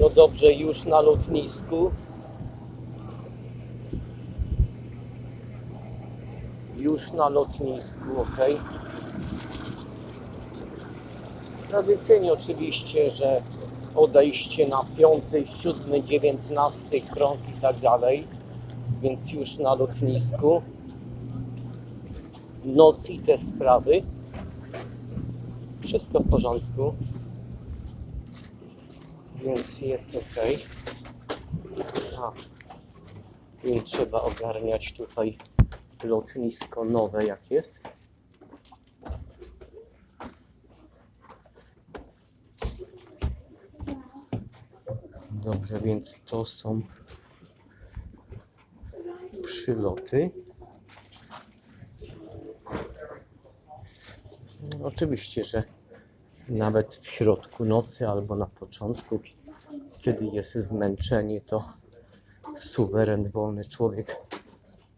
Wszystko dobrze już na lotnisku. Już na lotnisku, ok. Tradycyjnie oczywiście, że odejście na 5, 7, 19 krąg i tak dalej, więc już na lotnisku. Noc i te sprawy. Wszystko w porządku. Więc jest ok. A, nie trzeba ogarniać tutaj lotnisko nowe jak jest. Dobrze, więc to są przyloty. Oczywiście, że nawet w środku nocy albo na początku, kiedy jest zmęczenie, to suweren, wolny człowiek